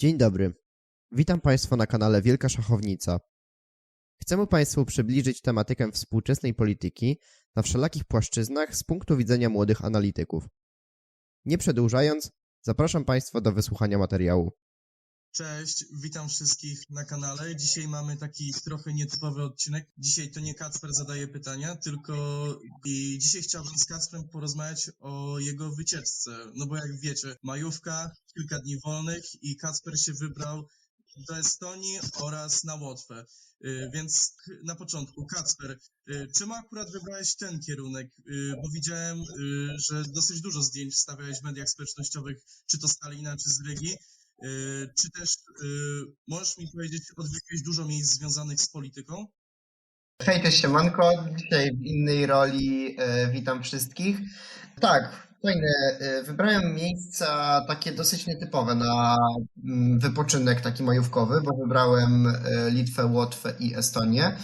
Dzień dobry. Witam Państwa na kanale Wielka Szachownica. Chcemy Państwu przybliżyć tematykę współczesnej polityki na wszelakich płaszczyznach z punktu widzenia młodych analityków. Nie przedłużając, zapraszam Państwa do wysłuchania materiału. Cześć, witam wszystkich na kanale. Dzisiaj mamy taki trochę nietypowy odcinek. Dzisiaj to nie Kacper zadaje pytania, tylko i dzisiaj chciałbym z Kacprem porozmawiać o jego wycieczce. No bo jak wiecie, majówka, kilka dni wolnych i Kacper się wybrał do Estonii oraz na Łotwę. Y, Więc na początku, Kacper, y, czemu akurat wybrałeś ten kierunek? Y, Bo widziałem, że dosyć dużo zdjęć wstawiałeś w mediach społecznościowych, czy to z Talina, czy z Rygi. Y, Czy też y, możesz mi powiedzieć, odwiedziłeś dużo miejsc związanych z polityką? Hej, cześć siemanko. Dzisiaj w innej roli e, witam wszystkich. Tak, fajne. E, wybrałem miejsca takie dosyć nietypowe na mm, wypoczynek taki majówkowy, bo wybrałem e, Litwę, Łotwę i Estonię.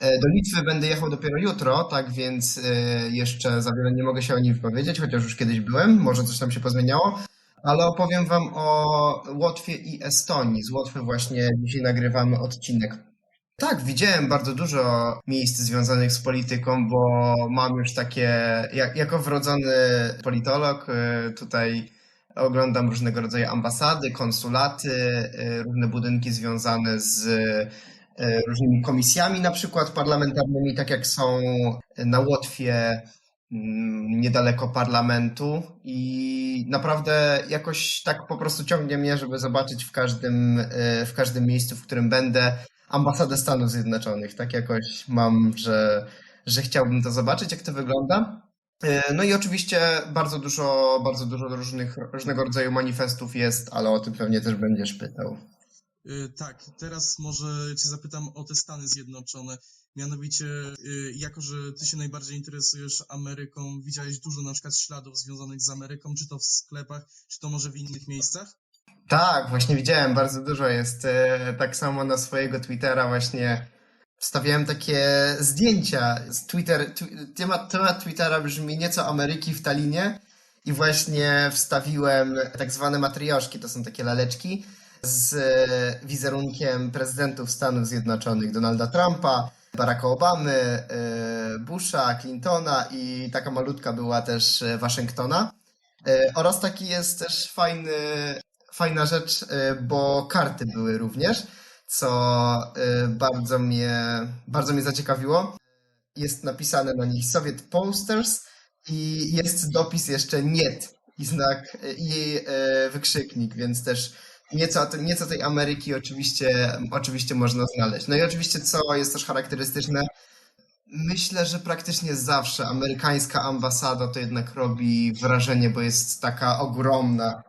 E, Do Litwy będę jechał dopiero jutro, tak więc e, jeszcze za wiele nie mogę się o niej wypowiedzieć, chociaż już kiedyś byłem, może coś tam się pozmieniało. Ale opowiem Wam o Łotwie i Estonii. Z Łotwy właśnie dzisiaj nagrywamy odcinek. Tak, widziałem bardzo dużo miejsc związanych z polityką, bo mam już takie, jak, jako wrodzony politolog, y, tutaj oglądam różnego rodzaju ambasady, konsulaty, y, różne budynki związane z y, różnymi komisjami, na przykład parlamentarnymi, tak jak są na Łotwie, niedaleko parlamentu i naprawdę jakoś tak po prostu ciągnie mnie, żeby zobaczyć w każdym, y, w każdym miejscu, w którym będę, ambasadę Stanów Zjednoczonych. Tak jakoś mam, że, że chciałbym to zobaczyć, jak to wygląda. Y, No i oczywiście bardzo dużo, bardzo dużo różnych, różnego rodzaju manifestów jest, ale o tym pewnie też będziesz pytał. Y, Tak, teraz może Cię zapytam o te Stany Zjednoczone. Mianowicie, y, jako że Ty się najbardziej interesujesz Ameryką, widziałeś dużo na przykład śladów związanych z Ameryką, czy to w sklepach, czy to może w innych miejscach? Tak, właśnie widziałem, bardzo dużo jest. E, Tak samo na swojego Twittera właśnie wstawiałem takie zdjęcia. Z Twitter, tw- temat, temat Twittera brzmi nieco Ameryki w Talinie i właśnie wstawiłem tak zwane matrioszki, to są takie laleczki z e, wizerunkiem prezydentów Stanów Zjednoczonych, Donalda Trumpa, Baracka Obamy, e, Busha, Clintona i taka malutka była też e, Waszyngtona. E, Oraz taki jest też fajny fajna rzecz, bo karty były również, co bardzo mnie, bardzo mnie zaciekawiło. Jest napisane na nich Soviet Posters i jest dopis jeszcze NIET i znak i wykrzyknik, więc też nieco, nieco tej Ameryki oczywiście, oczywiście można znaleźć. No i oczywiście, co jest też charakterystyczne, myślę, że praktycznie zawsze amerykańska ambasada to jednak robi wrażenie, bo jest taka ogromna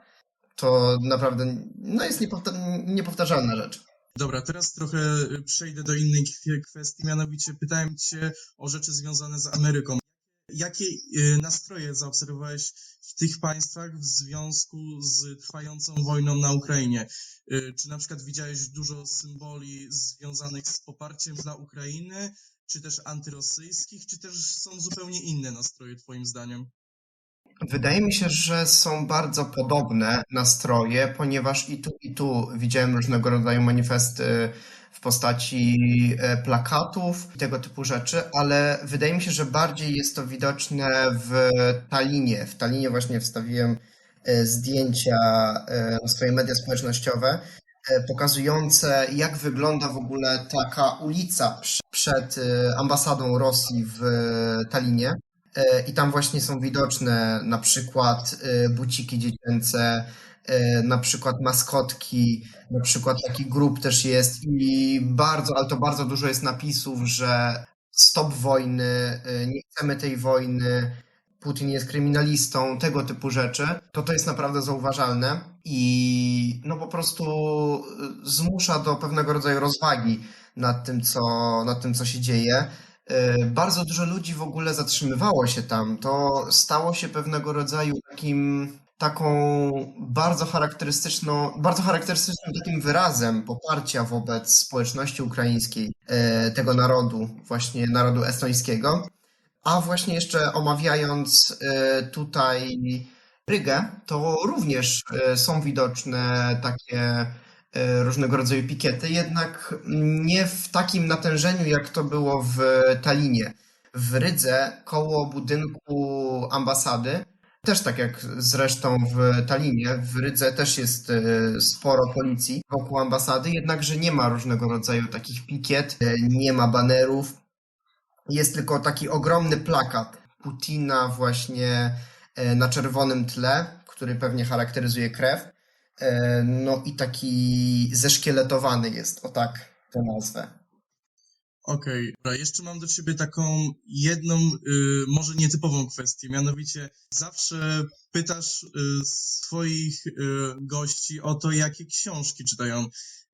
to naprawdę no jest niepowta- niepowtarzalna rzecz. Dobra, teraz trochę przejdę do innej kwestii, mianowicie pytałem Cię o rzeczy związane z Ameryką. Jakie y, nastroje zaobserwowałeś w tych państwach w związku z trwającą wojną na Ukrainie? Y, Czy na przykład widziałeś dużo symboli związanych z poparciem dla Ukrainy, czy też antyrosyjskich, czy też są zupełnie inne nastroje Twoim zdaniem? Wydaje mi się, że są bardzo podobne nastroje, ponieważ i tu, i tu widziałem różnego rodzaju manifesty w postaci e, plakatów i tego typu rzeczy, ale wydaje mi się, że bardziej jest to widoczne w Talinie. W Talinie właśnie wstawiłem e, zdjęcia e, na swoje media społecznościowe, pokazujące, jak wygląda w ogóle taka ulica przed ambasadą Rosji w Talinie. I tam właśnie są widoczne na przykład buciki dziecięce, na przykład maskotki, na przykład taki grup też jest i bardzo, ale to bardzo dużo jest napisów, że stop wojny, e, nie chcemy tej wojny, Putin jest kryminalistą, tego typu rzeczy, to to jest naprawdę zauważalne i no po prostu e, zmusza do pewnego rodzaju rozwagi nad tym, co, nad tym, co się dzieje. E, Bardzo dużo ludzi w ogóle zatrzymywało się tam. To stało się pewnego rodzaju takim, taką bardzo charakterystyczną, bardzo charakterystycznym takim wyrazem poparcia wobec społeczności ukraińskiej, e, tego narodu, właśnie narodu estońskiego. A właśnie jeszcze omawiając e, tutaj Rygę, to również e, są widoczne takie różnego rodzaju pikiety, jednak nie w takim natężeniu, jak to było w Talinie. W Rydze, koło budynku ambasady, też tak jak zresztą w Talinie, w Rydze też jest e, sporo policji wokół ambasady, jednakże nie ma różnego rodzaju takich pikiet, e, nie ma banerów. Jest tylko taki ogromny plakat Putina właśnie e, na czerwonym tle, który pewnie charakteryzuje krew. No i taki zeszkieletowany jest, o tak to nazwę. Okej, dobra, jeszcze mam do ciebie taką jedną, y, może nietypową kwestię, mianowicie zawsze pytasz y, swoich y, gości o to, jakie książki czytają.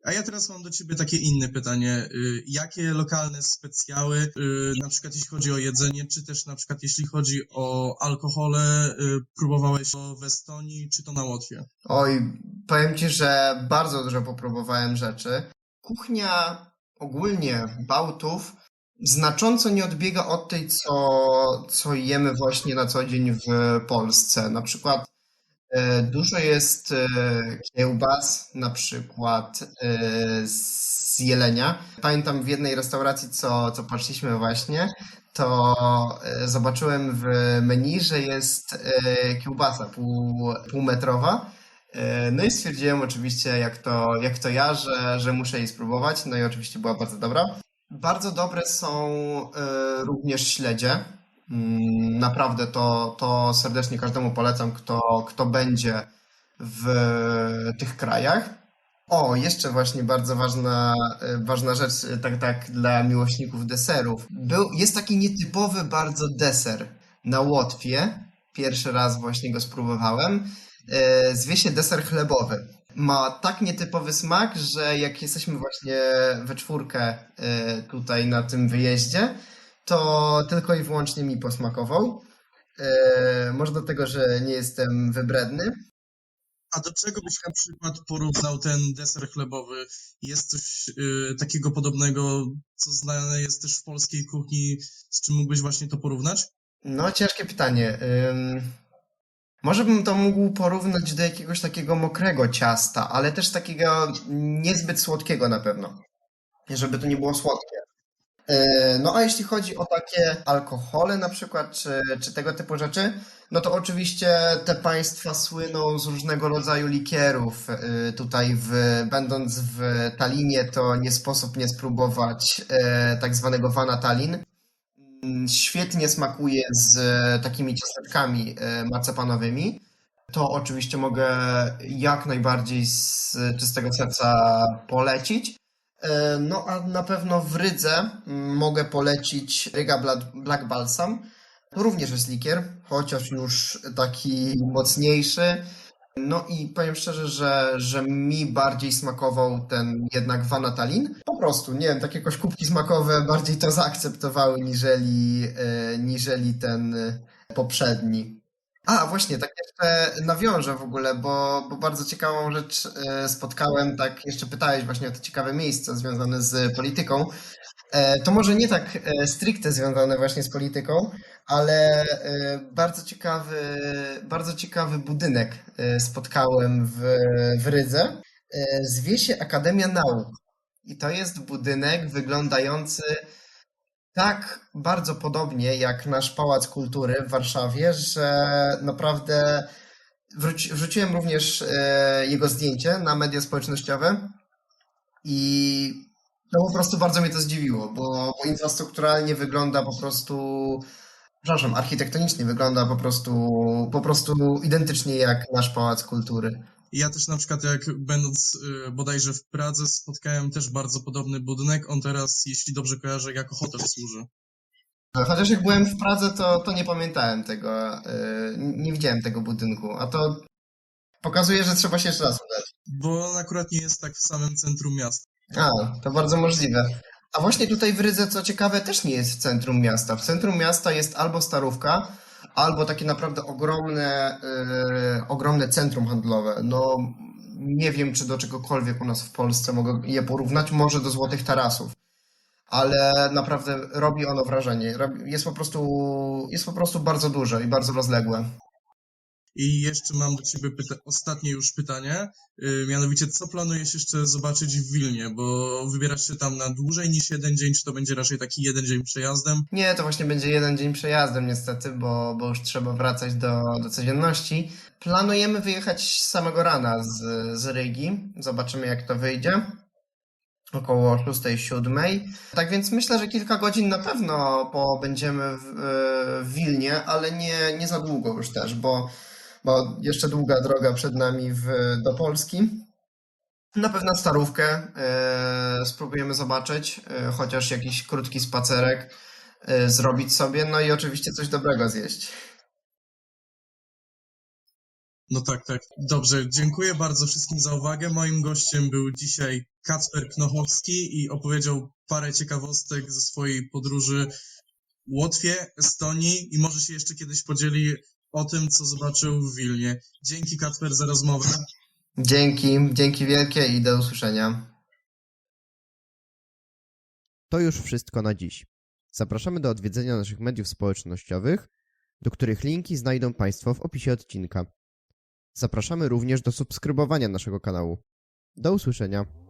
A ja teraz mam do ciebie takie inne pytanie. Jakie lokalne specjały, na przykład jeśli chodzi o jedzenie, czy też na przykład jeśli chodzi o alkohole, próbowałeś to w Estonii, czy to na Łotwie? Oj, powiem ci, że bardzo dużo popróbowałem rzeczy. Kuchnia ogólnie Bałtów znacząco nie odbiega od tej, co, co jemy właśnie na co dzień w Polsce. Na przykład e, dużo jest e, kiełbas, na przykład e, z jelenia. Pamiętam w jednej restauracji, co, co poszliśmy właśnie, to zobaczyłem w menu, że jest kiełbasa pół, półmetrowa. E, No i stwierdziłem oczywiście, jak to, jak to ja, że, że muszę jej spróbować. No i oczywiście była bardzo dobra. Bardzo dobre są e, również śledzie. Mm, Naprawdę to, to serdecznie każdemu polecam, kto, kto będzie w tych krajach. O, jeszcze właśnie bardzo ważna, e, ważna rzecz, tak, tak dla miłośników deserów. Był, jest taki nietypowy bardzo deser na Łotwie. Pierwszy raz właśnie go spróbowałem. E, Zwie się deser chlebowy. Ma tak nietypowy smak, że jak jesteśmy właśnie we czwórkę e, tutaj na tym wyjeździe, to tylko i wyłącznie mi posmakował. E, Może do tego, że nie jestem wybredny. A do czego byś na przykład porównał ten deser chlebowy? Jest coś y, takiego podobnego, co znane jest też w polskiej kuchni, z czym mógłbyś właśnie to porównać? No, ciężkie pytanie. Ym, może bym to mógł porównać do jakiegoś takiego mokrego ciasta, ale też takiego niezbyt słodkiego na pewno, żeby to nie było słodkie. Yy, No a jeśli chodzi o takie alkohole na przykład, czy, czy tego typu rzeczy, no to oczywiście te państwa słyną z różnego rodzaju likierów. Yy, Tutaj w, będąc w Talinie, to nie sposób nie spróbować yy, tak zwanego Vana Tallinn. Świetnie smakuje z e, takimi ciasteczkami e, marcepanowymi. To oczywiście mogę jak najbardziej z czystego serca polecić. E, No a na pewno w Rydze mm, mogę polecić Bla- Black Balsam. To również jest likier, chociaż już taki mocniejszy. No i powiem szczerze, że, że mi bardziej smakował ten jednak Vana Tallinn. Po prostu, nie wiem, takie jakoś kubki smakowe bardziej to zaakceptowały niżeli, e, niżeli ten poprzedni. A, właśnie, tak jeszcze nawiążę w ogóle, bo, bo bardzo ciekawą rzecz e, spotkałem, tak jeszcze pytałeś właśnie o te ciekawe miejsca związane z polityką. E, To może nie tak e, stricte związane właśnie z polityką, ale bardzo ciekawy, bardzo ciekawy budynek spotkałem w, w Rydze. Zwie się Akademia Nauk. I to jest budynek wyglądający tak bardzo podobnie jak nasz Pałac Kultury w Warszawie, że naprawdę wróci, wrzuciłem również e, jego zdjęcie na media społecznościowe i no po prostu bardzo mnie to zdziwiło, bo, bo infrastrukturalnie wygląda po prostu, przepraszam, architektonicznie wygląda po prostu, po prostu identycznie jak nasz Pałac Kultury. Ja też na przykład jak będąc y, bodajże w Pradze spotkałem też bardzo podobny budynek. On teraz, jeśli dobrze kojarzę, jako hotel służy. Chociaż jak byłem w Pradze, to, to nie pamiętałem tego, e, nie widziałem tego budynku, a to pokazuje, że trzeba się jeszcze raz udać. Bo on akurat nie jest tak w samym centrum miasta. A, to bardzo możliwe. A właśnie tutaj w Rydze, co ciekawe, też nie jest w centrum miasta. W centrum miasta jest albo Starówka, albo takie naprawdę ogromne, e, ogromne centrum handlowe. No, nie wiem, czy do czegokolwiek u nas w Polsce mogę je porównać, może do Złotych Tarasów. Ale naprawdę robi ono wrażenie. Jest po prostu, jest po prostu bardzo duże i bardzo rozległe. I jeszcze mam do ciebie pyta- ostatnie już pytanie, yy, mianowicie co planujesz jeszcze zobaczyć w Wilnie, bo wybierasz się tam na dłużej niż jeden dzień, czy to będzie raczej taki jeden dzień przejazdem? Nie, to właśnie będzie jeden dzień przejazdem niestety, bo, bo już trzeba wracać do, do codzienności. Planujemy wyjechać samego rana z, z Rygi. Zobaczymy jak to wyjdzie. Około 6-7. Tak więc myślę, że kilka godzin na pewno pobędziemy w, w Wilnie, ale nie, nie za długo już też, bo, bo jeszcze długa droga przed nami w, do Polski. Na pewno starówkę e, spróbujemy zobaczyć, e, chociaż jakiś krótki spacerek e, zrobić sobie, no i oczywiście coś dobrego zjeść. No tak, tak. Dobrze, dziękuję bardzo wszystkim za uwagę. Moim gościem był dzisiaj Kacper Knochowski i opowiedział parę ciekawostek ze swojej podróży Łotwie, Estonii i może się jeszcze kiedyś podzieli o tym, co zobaczył w Wilnie. Dzięki Kacper za rozmowę. Dzięki, dzięki wielkie i do usłyszenia. To już wszystko na dziś. Zapraszamy do odwiedzenia naszych mediów społecznościowych, do których linki znajdą Państwo w opisie odcinka. Zapraszamy również do subskrybowania naszego kanału. Do usłyszenia.